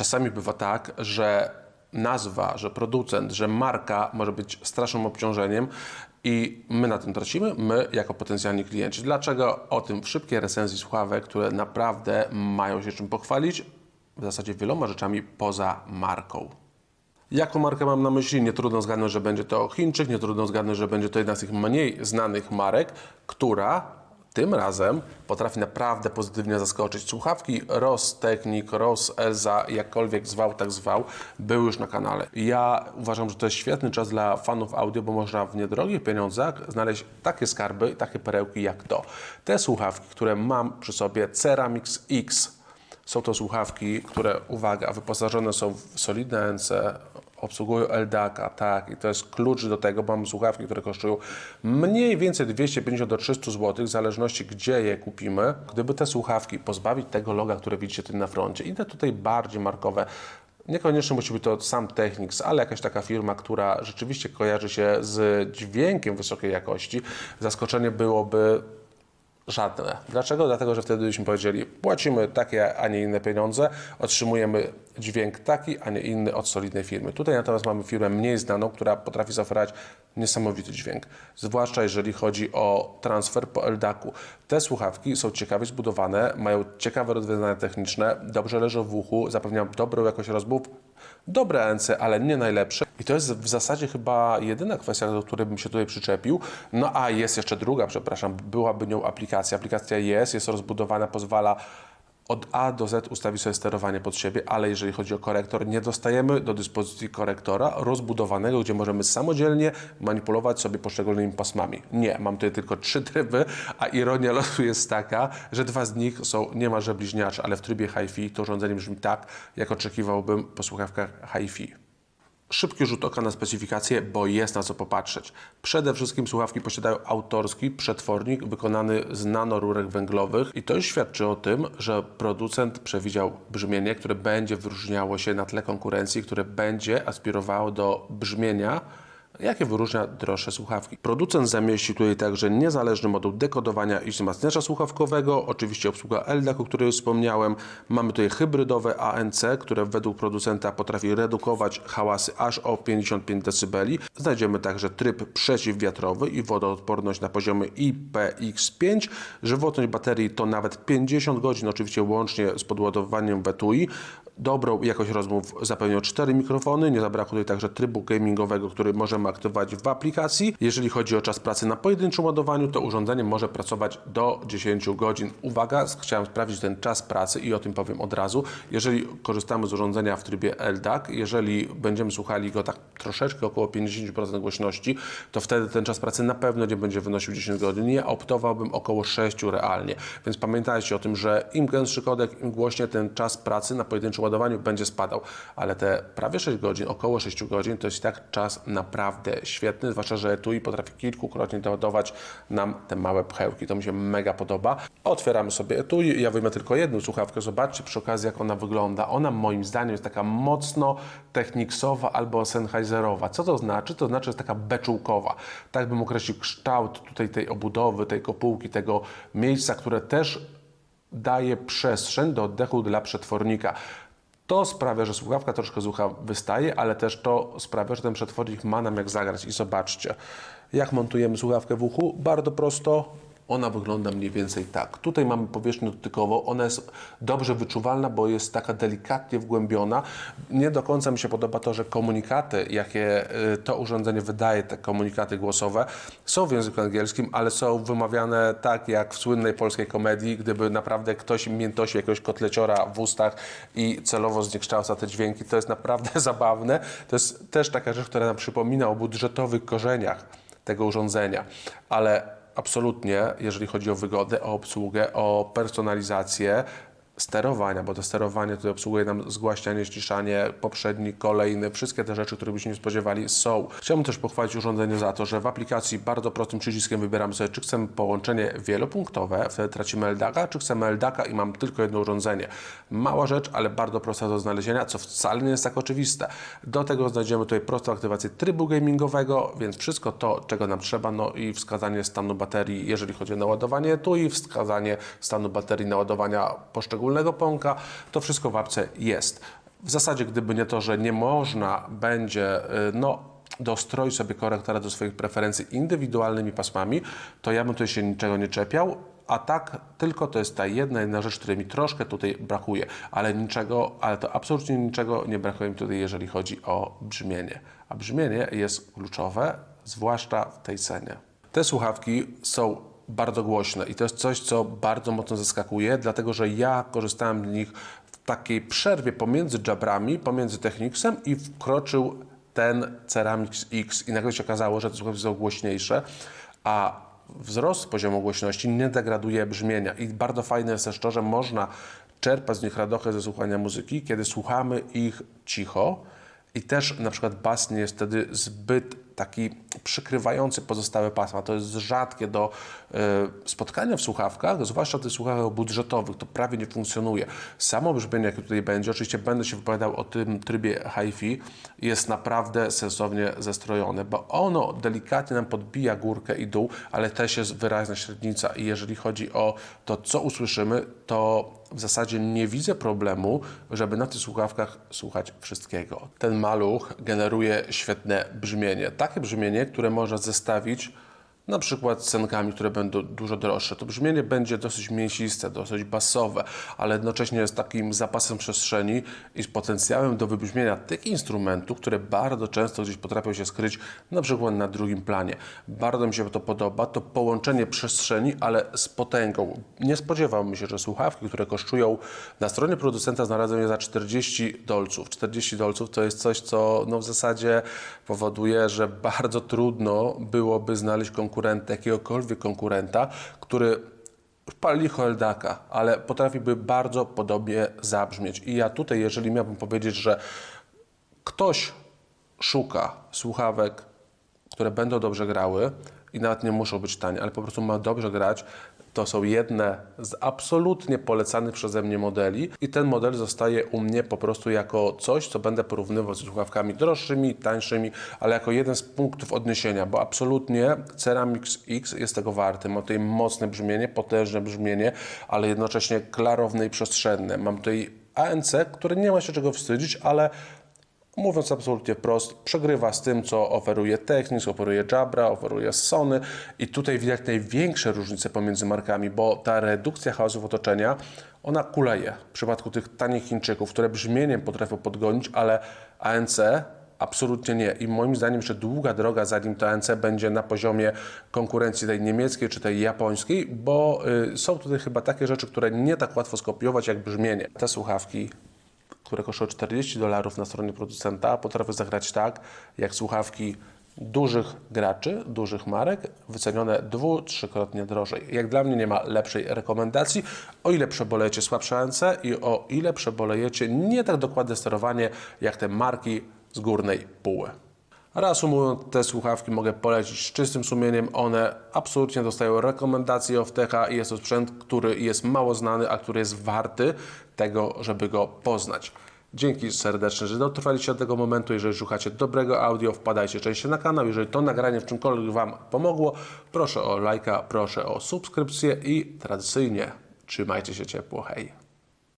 czasami bywa tak, że nazwa, że producent, że marka może być strasznym obciążeniem i my na tym tracimy, my jako potencjalni klienci. Dlaczego? O tym w szybkiej recenzji słuchawek, które naprawdę mają się czym pochwalić, w zasadzie wieloma rzeczami poza marką. Jaką markę mam na myśli? Nie trudno zgadnąć, że będzie to Chińczyk, nie trudno zgadnąć, że będzie to jedna z tych mniej znanych marek, która tym razem potrafi naprawdę pozytywnie zaskoczyć. Słuchawki Ross Technic, Ross Elza, jakkolwiek zwał, tak zwał, były już na kanale. Ja uważam, że to jest świetny czas dla fanów audio, bo można w niedrogich pieniądzach znaleźć takie skarby, takie perełki jak to. Te słuchawki, które mam przy sobie, Ceramix X, są to słuchawki, które, uwaga, wyposażone są w solidne NC, obsługują LDAC-a, tak, i to jest klucz do tego, bo mamy słuchawki, które kosztują mniej więcej 250 do 300 zł, w zależności gdzie je kupimy. Gdyby te słuchawki pozbawić tego loga, które widzicie tutaj na froncie, i te tutaj bardziej markowe, Niekoniecznie musi być to sam Technics, ale jakaś taka firma, która rzeczywiście kojarzy się z dźwiękiem wysokiej jakości. Zaskoczenie byłoby Żadne. Dlaczego? Dlatego, że wtedy byśmy powiedzieli, płacimy takie, a nie inne pieniądze, otrzymujemy dźwięk taki, a nie inny od solidnej firmy. Tutaj natomiast mamy firmę mniej znaną, która potrafi zaoferować niesamowity dźwięk. Zwłaszcza jeżeli chodzi o transfer po LDAC-u. Te słuchawki są ciekawie zbudowane, mają ciekawe rozwiązania techniczne, dobrze leżą w uchu, zapewniają dobrą jakość rozmów, dobre ANC, ale nie najlepsze. I to jest w zasadzie chyba jedyna kwestia, do której bym się tutaj przyczepił. No a jest jeszcze druga, przepraszam, byłaby nią aplikacja. Aplikacja jest, jest rozbudowana, pozwala od A do Z ustawić sobie sterowanie pod siebie, ale jeżeli chodzi o korektor, nie dostajemy do dyspozycji korektora rozbudowanego, gdzie możemy samodzielnie manipulować sobie poszczególnymi pasmami. Nie, mam tutaj tylko trzy tryby, a ironia losu jest taka, że dwa z nich są niemalże bliźniacze, ale w trybie hi-fi to urządzenie brzmi tak, jak oczekiwałbym po słuchawkach hi-fi. Szybki rzut oka na specyfikację, bo jest na co popatrzeć. Przede wszystkim słuchawki posiadają autorski przetwornik wykonany z nanorurek węglowych i to już świadczy o tym, że producent przewidział brzmienie, które będzie wyróżniało się na tle konkurencji, które będzie aspirowało do brzmienia, jakie wyróżnia droższe słuchawki. Producent zamieści tutaj także niezależny moduł dekodowania i wzmacniacza słuchawkowego, oczywiście obsługa LDAC, o której wspomniałem. Mamy tutaj hybrydowe ANC, które według producenta potrafi redukować hałasy aż o 55 dB. Znajdziemy także tryb przeciwwiatrowy i wodoodporność na poziomie IPX5. Żywotność baterii to nawet 50 godzin, oczywiście łącznie z podładowaniem w etui. Dobrą jakość rozmów zapewnią cztery mikrofony. Nie zabrakło tutaj także trybu gamingowego, który możemy aktywować w aplikacji. Jeżeli chodzi o czas pracy na pojedynczym ładowaniu, to urządzenie może pracować do 10 godzin. Uwaga, chciałem sprawdzić ten czas pracy i o tym powiem od razu. Jeżeli korzystamy z urządzenia w trybie LDAC, jeżeli będziemy słuchali go tak troszeczkę około 50% głośności, to wtedy ten czas pracy na pewno nie będzie wynosił 10 godzin. Nie optowałbym około 6 realnie. Więc pamiętajcie o tym, że im gęstszy kodek, im głośniej ten czas pracy na pojedynczym ładowaniu będzie spadał. Ale te prawie 6 godzin, około 6 godzin, to jest i tak czas naprawdę świetny, zwłaszcza, że etui potrafi kilkukrotnie doładować nam te małe pchełki. To mi się mega podoba. Otwieramy sobie etui. Ja wyjmę tylko jedną słuchawkę. Zobaczcie przy okazji, jak ona wygląda. Ona moim zdaniem jest taka mocno techniksowa albo Sennheiserowa. Co to znaczy? To znaczy, że jest taka beczułkowa. Tak bym określił kształt tutaj tej obudowy, tej kopułki, tego miejsca, które też daje przestrzeń do oddechu dla przetwornika. To sprawia, że słuchawka troszkę z ucha wystaje, ale też to sprawia, że ten przetwornik ma nam jak zagrać. I zobaczcie, jak montujemy słuchawkę w uchu. Bardzo prosto. Ona wygląda mniej więcej tak. Tutaj mamy powierzchnię dotykową. Ona jest dobrze wyczuwalna, bo jest taka delikatnie wgłębiona. Nie do końca mi się podoba to, że komunikaty, jakie y, to urządzenie wydaje, te komunikaty głosowe, są w języku angielskim, ale są wymawiane tak, jak w słynnej polskiej komedii, gdyby naprawdę ktoś miętosi jakiegoś kotleciora w ustach i celowo zniekształca te dźwięki. To jest naprawdę zabawne. To jest też taka rzecz, która nam przypomina o budżetowych korzeniach tego urządzenia, ale absolutnie, jeżeli chodzi o wygodę, o obsługę, o personalizację sterowania, bo to sterowanie tutaj obsługuje nam zgłaśnianie, ściszanie, poprzedni, kolejny, wszystkie te rzeczy, które byśmy się spodziewali są. Chciałbym też pochwalić urządzenie za to, że w aplikacji bardzo prostym przyciskiem wybieramy sobie, czy chcemy połączenie wielopunktowe, wtedy tracimy LDAC-a, czy chcemy LDAC-a i mam tylko jedno urządzenie. Mała rzecz, ale bardzo prosta do znalezienia, co wcale nie jest tak oczywiste. Do tego znajdziemy tutaj prostą aktywację trybu gamingowego, więc wszystko to, czego nam trzeba, no i wskazanie stanu baterii, jeżeli chodzi o naładowanie, tu i wskazanie stanu baterii naładowania poszczególnych poszczególnego pąka, to wszystko w apce jest. W zasadzie, gdyby nie to, że nie można będzie, y, no, dostroić sobie korektora do swoich preferencji indywidualnymi pasmami, to ja bym tutaj się niczego nie czepiał. A tak, tylko to jest ta jedna, jedna rzecz, której mi troszkę tutaj brakuje, ale niczego, ale to absolutnie niczego nie brakuje mi tutaj, jeżeli chodzi o brzmienie. A brzmienie jest kluczowe, zwłaszcza w tej cenie. Te słuchawki są bardzo głośne i to jest coś, co bardzo mocno zaskakuje, dlatego że ja korzystałem z nich w takiej przerwie pomiędzy jabrami, pomiędzy Technicsem i wkroczył ten Ceramix X. I nagle się okazało, że te słuchawki są głośniejsze, a wzrost poziomu głośności nie degraduje brzmienia. I bardzo fajne jest też to, że można czerpać z nich radochę ze słuchania muzyki, kiedy słuchamy ich cicho. I też na przykład bas nie jest wtedy zbyt taki przykrywający pozostałe pasma. To jest rzadkie do e, spotkania w słuchawkach, zwłaszcza w tych słuchawkach budżetowych. To prawie nie funkcjonuje. Samo brzmienie, jakie tutaj będzie, oczywiście będę się wypowiadał o tym trybie hi-fi, jest naprawdę sensownie zestrojone, bo ono delikatnie nam podbija górkę i dół, ale też jest wyraźna średnica i jeżeli chodzi o to, co usłyszymy, to w zasadzie nie widzę problemu, żeby na tych słuchawkach słuchać wszystkiego. Ten maluch generuje świetne brzmienie. Takie brzmienie, które można zestawić na przykład z scenkami, które będą dużo droższe. To brzmienie będzie dosyć mięsiste, dosyć basowe, ale jednocześnie jest takim zapasem przestrzeni i z potencjałem do wybrzmienia tych instrumentów, które bardzo często gdzieś potrafią się skryć na przykład na drugim planie. Bardzo mi się to podoba, to połączenie przestrzeni, ale z potęgą. Nie spodziewałbym się, że słuchawki, które kosztują na stronie producenta znalazłem je za 40 dolców. 40 dolców to jest coś, co no w zasadzie powoduje, że bardzo trudno byłoby znaleźć konkurencję, jakiegokolwiek konkurenta, który pali holdaka, ale potrafiłby bardzo podobnie zabrzmieć. I ja tutaj, jeżeli miałbym powiedzieć, że ktoś szuka słuchawek, które będą dobrze grały i nawet nie muszą być tanie, ale po prostu mają dobrze grać, to są jedne z absolutnie polecanych przeze mnie modeli i ten model zostaje u mnie po prostu jako coś, co będę porównywał z słuchawkami droższymi, tańszymi, ale jako jeden z punktów odniesienia, bo absolutnie Ceramix X jest tego warty. Ma tutaj mocne brzmienie, potężne brzmienie, ale jednocześnie klarowne i przestrzenne. Mam tutaj ANC, które nie ma się czego wstydzić, ale mówiąc absolutnie wprost, przegrywa z tym, co oferuje Technics, oferuje Jabra, oferuje Sony i tutaj widać największe różnice pomiędzy markami, bo ta redukcja chaosów otoczenia, ona kuleje w przypadku tych tanich Chińczyków, które brzmieniem potrafią podgonić, ale ANC Absolutnie nie. I moim zdaniem jeszcze długa droga, zanim to ANC będzie na poziomie konkurencji tej niemieckiej czy tej japońskiej, bo y, są tutaj chyba takie rzeczy, które nie tak łatwo skopiować jak brzmienie. Te słuchawki które kosztują 40 dolarów na stronie producenta, potrafią zagrać tak, jak słuchawki dużych graczy, dużych marek, wycenione dwu, trzykrotnie drożej. Jak dla mnie nie ma lepszej rekomendacji, o ile przebolejecie słabsze ANC i o ile przebolejecie nie tak dokładne sterowanie, jak te marki z górnej póły. Reasumując, te słuchawki mogę polecić z czystym sumieniem. One absolutnie dostają rekomendacje Oftecha i jest to sprzęt, który jest mało znany, a który jest warty tego, żeby go poznać. Dzięki serdeczne, że dotrwaliście do tego momentu. Jeżeli szukacie dobrego audio, wpadajcie częściej na kanał. Jeżeli to nagranie w czymkolwiek Wam pomogło, proszę o lajka, proszę o subskrypcję i tradycyjnie trzymajcie się ciepło. Hej!